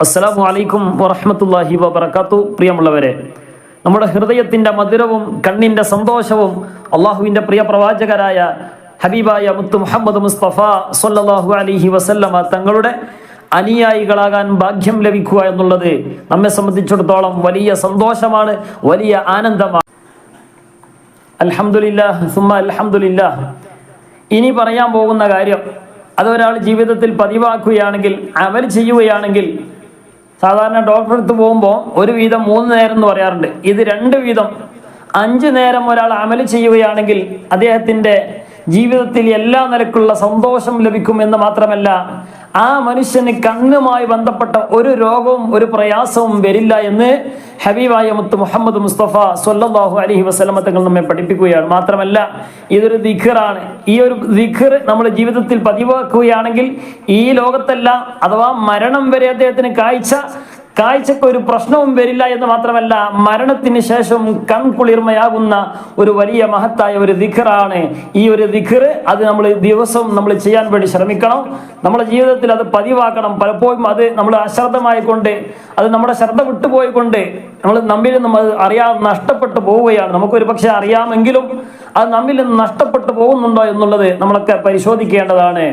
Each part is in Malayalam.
അസ്സലാമു അലൈക്കും വറഹ്മത്തുള്ളാഹി വബർക്കാത്തു പ്രിയമുള്ളവരെ നമ്മുടെ ഹൃദയത്തിന്റെ മധുരവും കണ്ണിന്റെ സന്തോഷവും അള്ളാഹുവിന്റെ പ്രിയ പ്രവാചകരായ ഹബീബായ മുത്തു മുഹമ്മദ് മുസ്തഫ സല്ലല്ലാഹു അലിഹി വസല്ലമ തങ്ങളുടെ അനുയായികളാകാൻ ഭാഗ്യം ലഭിക്കുക എന്നുള്ളത് നമ്മെ സംബന്ധിച്ചിടത്തോളം വലിയ സന്തോഷമാണ് വലിയ ആനന്ദമാണ്. അലഹമുല്ല സുമ അൽഹംദുലില്ലാ ഇനി പറയാൻ പോകുന്ന കാര്യം അതൊരാൾ ജീവിതത്തിൽ പതിവാക്കുകയാണെങ്കിൽ അമൽ ചെയ്യുകയാണെങ്കിൽ സാധാരണ ഡോക്ടറെ അടുത്ത് പോകുമ്പോൾ ഒരു വീതം മൂന്ന് നേരം എന്ന് പറയാറുണ്ട്. ഇത് രണ്ട് വീതം. അഞ്ച് നേരം ഒരാൾ അമൽ ചെയ്യുകയാണെങ്കിൽ അദ്ദേഹത്തിന്റെ ജീവിതത്തിൽ എല്ലാ നിലക്കുള്ള സന്തോഷം ലഭിക്കും എന്ന് മാത്രമല്ല ആ മനുഷ്യന് കണ്ണുമായി ബന്ധപ്പെട്ട ഒരു രോഗവും ഒരു പ്രയാസവും വരില്ല എന്ന് ഹബീബായ മുത്ത് മുഹമ്മദ് മുസ്തഫ സൊല്ലാഹു അലഹി വസ്ലമ തങ്ങൾ നമ്മെ പഠിപ്പിക്കുകയാണ്. മാത്രമല്ല ഇതൊരു ദിഖറാണ്. ഈ ഒരു ദിഖർ നമ്മുടെ ജീവിതത്തിൽ പതിവാക്കുകയാണെങ്കിൽ ഈ ലോകത്തല്ല അഥവാ മരണം വരെ അദ്ദേഹത്തിന് കാഴ്ച കാഴ്ചക്ക് ഒരു പ്രശ്നവും വരില്ല എന്ന് മാത്രമല്ല മരണത്തിന് ശേഷം കൺകുളിർമയാകുന്ന ഒരു വലിയ മഹത്തായ ഒരു ദിഖറാണ്. ഈ ഒരു ദിഖർ അത് നമ്മൾ ദിവസം നമ്മൾ ചെയ്യാൻ വേണ്ടി ശ്രമിക്കണം. നമ്മുടെ ജീവിതത്തിൽ അത് പതിവാക്കണം. പലപ്പോഴും അത് നമ്മൾ അശ്രദ്ധമായിക്കൊണ്ട് അത് നമ്മുടെ ശ്രദ്ധ വിട്ടുപോയിക്കൊണ്ട് നമ്മൾ നമ്മിൽ നിന്നും അത് അറിയാതെ നഷ്ടപ്പെട്ടു പോവുകയാണ്. നമുക്കൊരു പക്ഷെ അറിയാമെങ്കിലും അത് നമ്മിൽ നിന്ന് നഷ്ടപ്പെട്ടു പോകുന്നുണ്ടോ എന്നുള്ളത് നമ്മളൊക്കെ പരിശോധിക്കേണ്ടതാണ്.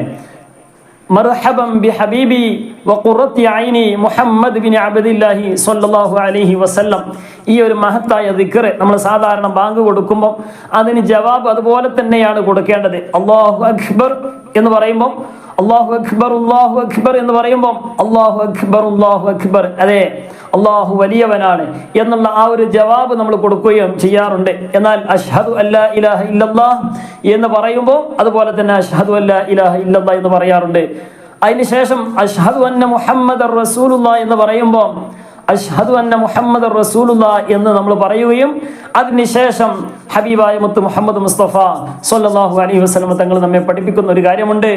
مرحبا بحبيبي وقرة عيني മുഹമ്മദ് ബിൻ അബ്ദില്ലാഹി സ്വല്ലല്ലാഹു അലൈഹി വസല്ലം ഈ ഒരു മഹത്തായ ദിക്ർ നമ്മൾ സാധാരണ ബാങ്ക് കൊടുക്കുമ്പോൾ അതിന് ജവാബ് അതുപോലെ തന്നെയാണ് കൊടുക്കേണ്ടത് അള്ളാഹു അക്ബർ എന്ന് പറയുമ്പോൾ അള്ളാഹു അക്ബർ അള്ളാഹു അക്ബർ എന്ന് പറയുമ്പോൾ അള്ളാഹു അക്ബർ അള്ളാഹു അക്ബർ അതെ അള്ളാഹു വലിയവനാണ് എന്നുള്ള ആ ഒരു ജവാബ് നമ്മൾ കൊടുക്കുകയും ചെയ്യാറുണ്ട്. എന്നാൽ അഷ്ഹദു അല്ലാ ഇലാഹ ഇല്ലല്ലാ എന്ന് പറയുമ്പോൾ അതുപോലെ തന്നെ അഷ്ഹദു അല്ലാ ഇലാഹ ഇല്ലല്ലാ എന്ന് പറയാറുണ്ട്. അതിനുശേഷം അഷ്ഹദു അന്ന മുഹമ്മദ് റസൂലുള്ള എന്ന് പറയുമ്പോൾ അഷ്ഹദു അന്ന മുഹമ്മദ് റസൂലുള്ള എന്ന് നമ്മൾ പറയുകയും അതിനുശേഷം ഹബീബായ മുത്ത് മുഹമ്മദ് മുസ്തഫ സല്ലല്ലാഹു അലൈഹി വസല്ലം തങ്ങൾ നമ്മെ പഠിപ്പിക്കുന്ന ഒരു കാര്യമുണ്ട്.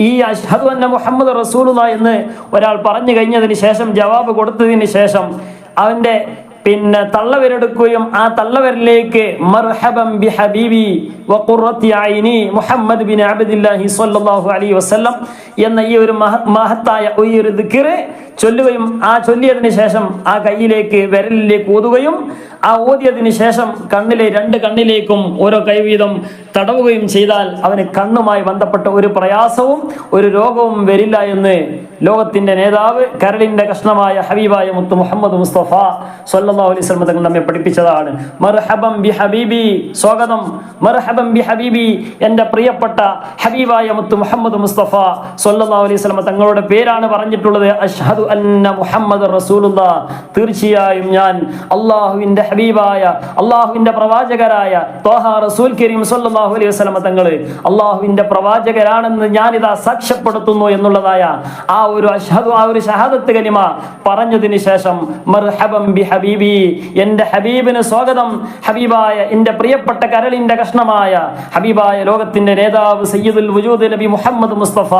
ഈ അഷ്ഹദു അന്ന മുഹമ്മദ് റസൂലുള്ള എന്ന് ഒരാൾ പറഞ്ഞു കഴിഞ്ഞതിന് ശേഷം ജവാബ് കൊടുത്തതിന് ശേഷം അവന്റെ പിന്നെ തള്ളവരെടുക്കുകയും ആ തള്ളവരിലേക്ക് മർഹബം ബി ഹബീബി ഐനി മുഹമ്മദ് ബിൻ അബദില്ലാഹി സ്വല്ലല്ലാഹു അലൈഹി വസല്ലം എന്ന ഈ ഒരു മഹത്തായ ഈ ഒരു ദിക്ർ ചൊല്ലുകയും ആ ചൊല്ലിയതിന് ശേഷം ആ കയ്യിലേക്ക് വിരലിലേക്ക് ഊതുകയും ആ ഊതിയതിന് ശേഷം കണ്ണിലെ രണ്ട് കണ്ണിലേക്കും ഓരോ കൈവീതം തടവുകയും ചെയ്താൽ അവന് കണ്ണുമായി ബന്ധപ്പെട്ട ഒരു പ്രയാസവും ഒരു രോഗവും വരില്ല എന്ന് ലോകത്തിന്റെ നേതാവ് കരളിന്റെ കഷ്ണമായ ഹബീബായ മുത്ത് മുഹമ്മദ് മുസ്തഫ സല്ലല്ലാഹു അലൈഹി വസല്ലം തങ്ങൾ നമ്മെ പഠിപ്പിച്ചതാണ്. മർഹബം ബി ഹബീബി സ്വാഗതം. മർഹബം ബി ഹബീബി എന്റെ പ്രിയപ്പെട്ട ഹബീബായ മുത്ത് മുഹമ്മദ് മുസ്തഫ സല്ലല്ലാഹു അലൈഹി വസല്ലം തങ്ങളുടെ പേരാണ് പറഞ്ഞിട്ടുള്ളത് അഷ്ഹദു അന്ന മുഹമ്മദ് റസൂലുള്ള. തീർച്ചയായും ഞാൻ അള്ളാഹുവിന്റെ ഹബീബായ അള്ളാഹുവിന്റെ പ്രവാചകരായ തോഹ റസൂൽ കരീം സല്ലല്ലാഹു അലൈഹി വസല്ലം തങ്ങൾ അള്ളാഹുവിന്റെ പ്രവാചകരാണെന്ന് ഞാനിതാ സാക്ഷ്യപ്പെടുത്തുന്നു എന്നുള്ളതായ ആ ഒരു അഷ്ഹദു ആ ഒരു ഷഹാദത്ത് കലിമ പറഞ്ഞതിന് ശേഷം മർഹബം ബി ഹബീബി എന്റെ ഹബീബിന് സ്വാഗതം. ഹബീബായ എന്റെ പ്രിയപ്പെട്ട കരളിന്റെ കഷ്ണമായ ഹബീബായ ലോകത്തിന്റെ നേതാവ് സയ്യിദുൽ വജൂദ് നബി മുഹമ്മദ് മുസ്തഫ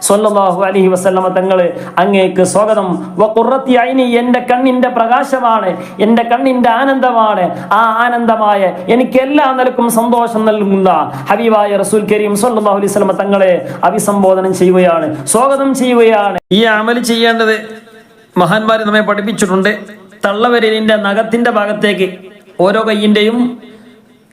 സല്ലല്ലാഹു അലഹി വസ്ലമ തങ്ങൾ അങ്ങേക്ക് സ്വാഗതം. വക്കുറത്തി ഐനി എന്റെ കണ്ണിന്റെ പ്രകാശമാണ് എന്റെ കണ്ണിന്റെ ആനന്ദമാണ്. ആ ആനന്ദമായ എനിക്ക് എല്ലാ നിലക്കും സന്തോഷം നൽകുന്ന ഹബീബായ റസൂൽ കരീം സല്ലാഹു അലൈഹി വസ്ലമ തങ്ങളെ അഭിസംബോധനം ചെയ്യുകയാണ്. സ്വാഗതം ചെയ്യുകയാണ്. ഈ അമൽ ചെയ്യേണ്ടത്. മഹാന്മാർ നമ്മെ പഠിപ്പിച്ചിട്ടുണ്ട്. തള്ളവരലിന്റെ നഖത്തിന്റെ ഭാഗത്തേക്ക് ഓരോ കൈയിന്റെയും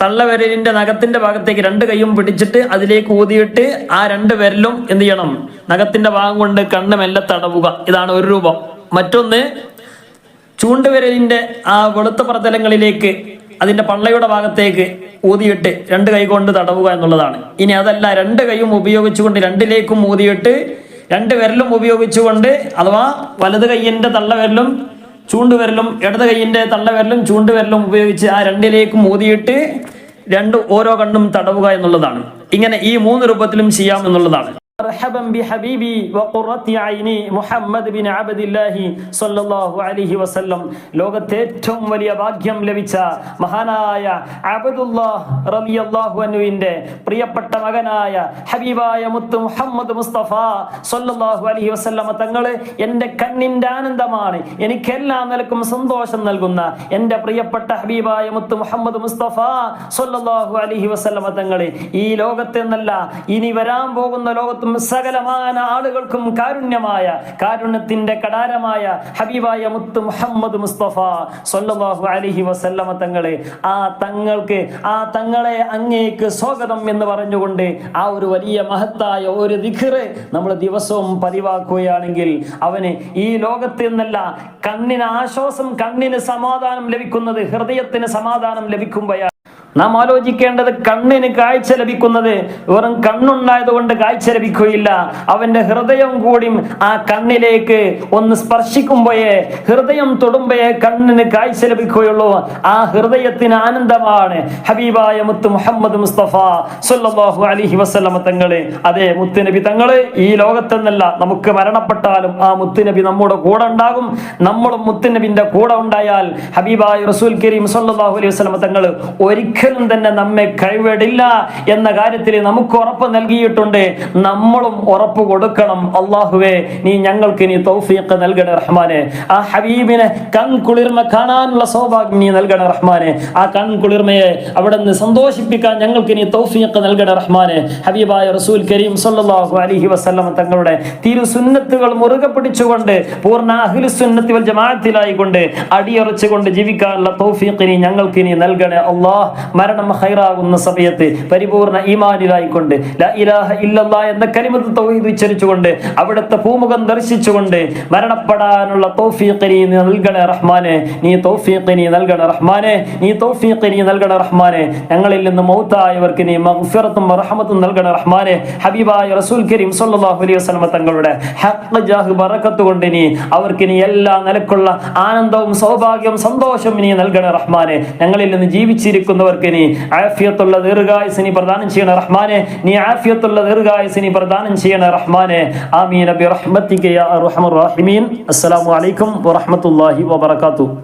തള്ളവിരലിന്റെ നഖത്തിന്റെ ഭാഗത്തേക്ക് രണ്ട് കൈയും പിടിച്ചിട്ട് അതിലേക്ക് ഊതിയിട്ട് ആ രണ്ട് വിരലും എന്ത് ചെയ്യണം? നഖത്തിന്റെ ഭാഗം കൊണ്ട് കണ്ണ് മെല്ലെ തടവുക. ഇതാണ് ഒരു രൂപം. മറ്റൊന്ന് ചൂണ്ടുവിരലിന്റെ ആ വെളുത്ത പ്രതലങ്ങളിലേക്ക് അതിന്റെ പള്ളയുടെ ഭാഗത്തേക്ക് ഊതിയിട്ട് രണ്ട് കൈ കൊണ്ട് തടവുക എന്നുള്ളതാണ്. ഇനി അതല്ല രണ്ട് കൈയും ഉപയോഗിച്ചുകൊണ്ട് രണ്ടിലേക്കും ഊതിയിട്ട് രണ്ട് വിരലും ഉപയോഗിച്ചുകൊണ്ട് അഥവാ വലത് കൈയിന്റെ തള്ളവിരലും ചൂണ്ടുവിരലും ഇടത് കൈയിന്റെ തള്ളവിരലും ചൂണ്ടുവിരലും ഉപയോഗിച്ച് ആ രണ്ടിലേക്കും ഊതിയിട്ട് രണ്ട് ഓരോ കണ്ണും തടവുക എന്നുള്ളതാണ്. ഇങ്ങനെ ഈ മൂന്ന് രൂപത്തിലും ചെയ്യാം എന്നുള്ളതാണ്. مرحبا بحبيبي وقرة عيني മുഹമ്മദ് ബിൻ അബ്ദില്ലാഹി സ്വല്ലല്ലാഹു അലൈഹി വസല്ലം ലോകത്തെ ഏറ്റവും വലിയ ഭാഗ്യം ലഭിച്ച മഹാനായ അബ്ദുല്ലാഹ് റളിയല്ലാഹു അൻഹുവിന്റെ പ്രിയപ്പെട്ട മകനായ ഹബീബായ മുത്ത് മുഹമ്മദ് മുസ്തഫ സ്വല്ലല്ലാഹു അലൈഹി വസല്ലം തങ്ങള് എൻ്റെ കണ്ണിൻ്റെ ആനന്ദമാണ് എനിക്ക് എല്ലാ നിലക്കും സന്തോഷം നൽകുന്ന എൻ്റെ പ്രിയപ്പെട്ട ഹബീബായ മുത്ത് മുഹമ്മദ് മുസ്തഫ സ്വല്ലല്ലാഹു അലൈഹി വസല്ലം തങ്ങള് ഈ ലോകത്തെ എന്നല്ല ഇനി വരാൻ പോകുന്ന ലോകത്തും ലോകത്തും സകലമാന ആളുകൾക്കും കാരുണ്യമായ കാരുണ്യത്തിന്റെ കടാരമായ ഹബീബായ മുത്ത് മുഹമ്മദ് മുസ്തഫ സല്ലല്ലാഹു അലൈഹി വസല്ലമ തങ്ങളെ ആ തങ്ങൾക്ക് ആ തങ്ങളെ അങ്ങേക്ക് സ്വാഗതം എന്ന് പറഞ്ഞുകൊണ്ട് ആ ഒരു വലിയ മഹത്തായ ഒരു ദിഖറ് നമ്മൾ ദിവസവും പതിവാക്കുകയാണെങ്കിൽ അവന് ഈ ലോകത്ത് നിന്നല്ല കണ്ണിന് ആശ്വാസം കണ്ണിന് സമാധാനം ലഭിക്കുന്നത് ഹൃദയത്തിന് സമാധാനം ലഭിക്കുമ്പോഴാണ്. നാം ആലോചിക്കേണ്ടത് കണ്ണിന് കാഴ്ച ലഭിക്കുന്നത് വെറും കണ്ണുണ്ടായത് കൊണ്ട് കാഴ്ച ലഭിക്കുകയില്ല. അവന്റെ ഹൃദയം കൂടി ആ കണ്ണിലേക്ക് ഒന്ന് സ്പർശിക്കുമ്പോഴേ ഹൃദയം തൊടുമ്പോഴേ കണ്ണിന് കാഴ്ച ലഭിക്കുകയുള്ളൂ. ആ ഹൃദയത്തിന് ആനന്ദമാണ് ഹബീബായ മുത്ത് മുഹമ്മദ് മുസ്തഫ സല്ലല്ലാഹു അലൈഹി വസ്ലമ തങ്ങൾ. അതെ മുത്തുനബി തങ്ങൾ ഈ ലോകത്തെന്നല്ല നമുക്ക് മരണപ്പെട്ടാലും ആ മുത്തുനബി നമ്മുടെ കൂടെ ഉണ്ടാകും. നമ്മളും മുത്തുനബിന്റെ കൂടെ ഉണ്ടായാൽ ഹബീബായ റസൂൽ കരീം സല്ലല്ലാഹു അലൈഹി വസ്ലമ തങ്ങൾ ഒരിക്കലും തന്നെ നമ്മെ കൈവിടില്ല എന്ന കാര്യത്തിൽ നമുക്ക് ഉറപ്പ് നൽകിയിട്ടുണ്ട്. നമ്മളും ഉറപ്പ് കൊടുക്കണം. അള്ളാഹുവേ നീ ഞങ്ങൾക്ക് നീ തൗഫീഖ് നൽകണേ റഹ്മാനെ. ആ ഹബീബിനെ കൺ കുളിർമ കാണാനുള്ള സൗഭാഗ്യം നീ നൽകണേ റഹ്മാനെ. ആ കൺ കുളിർമയെ അവിടെ നിന്ന് സന്തോഷിപ്പിക്കാൻ ഞങ്ങൾക്ക് നീ തൗഫീഖ് നൽകണേ റഹ്മാനെ. ഹബീബായ റസൂൽ കരീം സല്ലല്ലാഹു അലൈഹി വസല്ലം തങ്ങളുടെ തിരുസുന്നത്തുകൾ മുറുകെ പിടിച്ചുകൊണ്ട് പൂർണ അഹ്ലു സുന്നത്തി വൽ ജമാഅത്തിലായിക്കൊണ്ട് അടിയറച്ചുകൊണ്ട് ജീവിക്കാനുള്ള തൗഫീഖ് നീ ഞങ്ങൾക്ക് നീ നൽകണേ അള്ളാഹ്. മരണം ഹൈറാകുന്ന സമയത്ത് പരിപൂർണ ഈമാനിലായിക്കൊണ്ട് എന്ന കരിമത് തൗഹീദ് ഉച്ചരിച്ചുകൊണ്ട് അവിടുത്തെ ഭൂമുഖം ദർശിച്ചുകൊണ്ട് മരണപ്പെടാനുള്ള തൗഫീഖ് നൽകണേ റഹ്മാനെ നീ തൗഫീഖ് നൽകണേ റഹ്മാനെ നീ തൗഫീഖ് നൽകണേ റഹ്മാനെ. ഞങ്ങളിൽ നിന്ന് മൗത്തായവർക്ക് നീ മഗ്ഫിറത്തും റഹ്മത്തും നൽകണ റഹ്മാനെ. ഹബീബായ റസൂൽ കരീം സല്ലല്ലാഹു അലൈഹി വസല്ലമ തങ്ങളുടെ ഹഖ് ജാഹ് ബറക്കത്ത് കൊണ്ട് നീ അവർക്ക് നീ എല്ലാ നിലക്കുള്ള ആനന്ദവും സൗഭാഗ്യവും സന്തോഷവും നീ നൽകണ റഹ്മാനെ. ഞങ്ങളിൽ നിന്ന് ജീവിച്ചിരിക്കുന്നവർക്ക് നീ ആഫിയത്തുള്ള ദീർഘായുസ് നീ പ്രദാനം ചെയ്യണ റഹ്മാനെ. നീ ആഫിയത്തുള്ള ദീർഘായുസ് നീ പ്രദാനം ചെയ്യണ റഹ്മാനെ. ആമീൻ. അബി റഹ്മത്തിക്ക് അസ്സലാമു അലൈക്കും വറഹ്മത്തുള്ളാഹി വബറകാതുഹു.